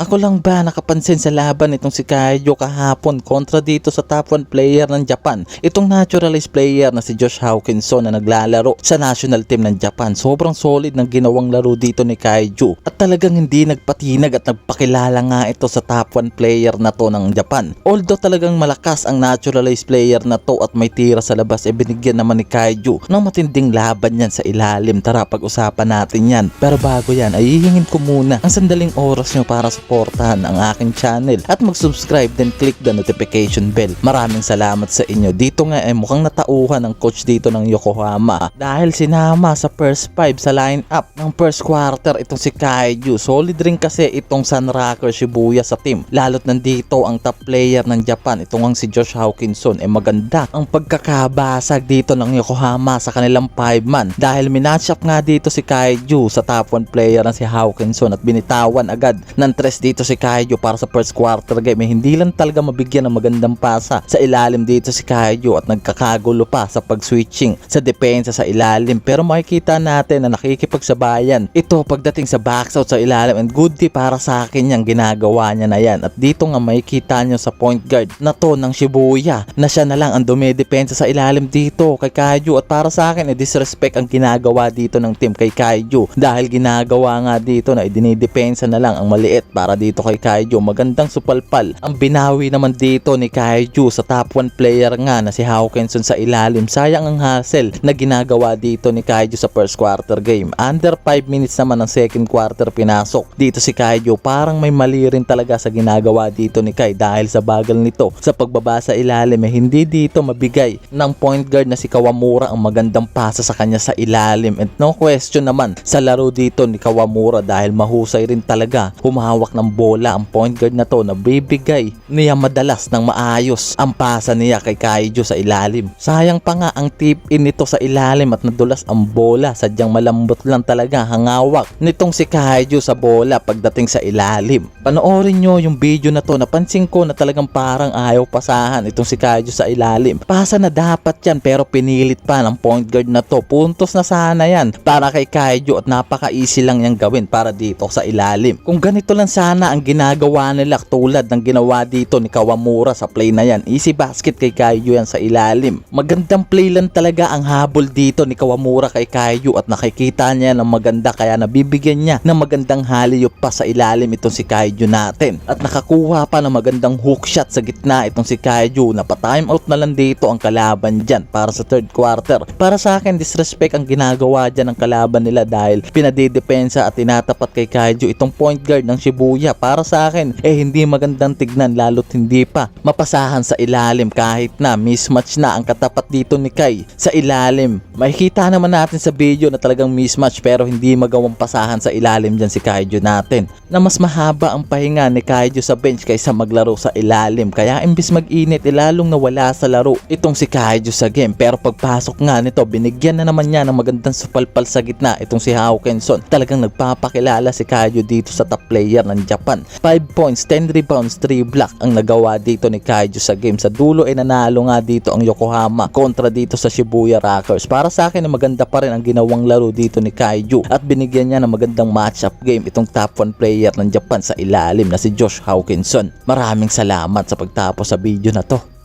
Ako lang ba nakapansin sa laban itong si Kaijo kahapon kontra dito sa top 1 player ng Japan. Itong naturalized player na si Josh Hawkinson na naglalaro sa national team ng Japan. Sobrang solid ng ginawang laro dito ni Kaijo. At talagang hindi nagpatinag at nagpakilala nga ito sa top 1 player na to ng Japan. Although talagang malakas ang naturalized player na to at may tira sa labas, e binigyan naman ni Kaijo ng matinding laban yan sa ilalim. Tara pag-usapan natin yan. Pero bago yan, ay hihingin ko muna ang sandaling oras nyo para suportahan ang aking channel at mag-subscribe then click the notification bell. Maraming salamat sa inyo. Dito nga ay mukhang natauhan ang coach dito ng Yokohama dahil sinama sa first 5 sa lineup ng first quarter itong si Kaiju. Solid rin kasi itong Sunraker Shibuya sa team. Lalo't nandito ang top player ng Japan itong ang si Josh Hawkinson. Eh maganda ang pagkakabasag dito ng Yokohama sa kanilang 5 man dahil minatch up nga dito si Kaiju sa top 1 player na si Hawkinson at binitawan agad ng tres dito si Kaiju para sa first quarter game. Eh, hindi lang talaga mabigyan ng magandang pasa sa ilalim dito si Kaiju at nagkakagulo pa sa pag-switching sa depensa sa ilalim. Pero makikita natin na nakikipagsabayan ito pagdating sa box out sa ilalim and good di para sa akin yung ginagawa niya na yan. At dito nga makikita nyo sa point guard na to ng Shibuya na siya na lang ang dumidepensa sa ilalim dito kay Kaiju at para sa akin eh disrespect ang ginagawa dito ng team kay Kaiju dahil ginagawa nga dito na idinidepensa na lang ang maliit para dito kay Kaiju magandang supalpal. Ang binawi naman dito ni Kaiju sa top 1 player nga na si Hawkinson sa ilalim. Sayang ang hassle na ginagawa dito ni Kaiju sa first quarter game. Under 5 minutes naman ng second quarter pinasok. Dito si Kaiju parang may mali rin talaga sa ginagawa dito ni Kai dahil sa bagal nito. Sa pagbaba sa ilalim eh hindi dito mabigay. Ng point guard na si Kawamura ang magandang pasa sa kanya sa ilalim. And no question naman sa laro dito ni Kawamura dahil mahusay rin talaga humahawak ng bola ang point guard na to na bibigay niya madalas ng maayos ang pasa niya kay Kaijo sa ilalim. Sayang pa nga ang tip in nito sa ilalim at nadulas ang bola sadyang malambot lang talaga hangawak nitong si Kaijo sa bola pagdating sa ilalim. Panoorin nyo yung video na to napansin ko na talagang parang ayaw pasahan itong si Kaijo sa ilalim. Pasa na dapat yan pero pinilit pa ng point guard na to. Puntos na sana yan para kay Kaijo at napaka-easy lang niyang gawin para dito sa ilalim. Kung ganito lang sana ang ginagawa nila tulad ng ginawa dito ni Kawamura sa play na yan. Easy basket kay Kaijo yan sa ilalim. Magandang play lang talaga ang habol dito ni Kawamura kay Kaijo at nakikita niya ng maganda kaya nabibigyan niya ng magandang haliyop pa sa ilalim itong si Kaijo natin. At nakakuha pa ng magandang hook shot sa gitna itong si Kaijo na pa-time out na lang dito ang kalaban dyan para sa third quarter. Para sa akin disrespect ang ginagawa dyan ng kalaban nila dahil pinadidepensa at tinatapat kay Kaijo itong point guard ng Shibuya. Para sa akin eh hindi magandang tignan lalo't hindi pa mapasahan sa ilalim kahit na mismatch na ang katapat dito ni Kai sa ilalim. Makikita naman natin sa video na talagang mismatch pero hindi magawang pasahan sa ilalim dyan si Kaijo natin. Na mas mahaba ang pahinga ni Kaijo sa bench kaysa maglaro sa ilalim. Kaya imbis mag-init ilalong nawala sa laro itong si Kaijo sa game. Pero pagpasok nga nito binigyan na naman niya ng magandang supalpal sa gitna itong si Hawkinson talagang nagpapakilala si Kaijo dito sa top player ng Japan 5 points 10 rebounds 3 block ang nagawa dito ni Kaijo sa game sa dulo ay nanalo nga dito ang Yokohama kontra dito sa Shibuya Rockers para sa akin ay maganda pa rin ang ginawang laro dito ni Kaiju at binigyan niya ng magandang matchup game itong top 1 player ng Japan sa ilalim na si Josh Hawkinson. Maraming salamat sa pagtapos sa video na to.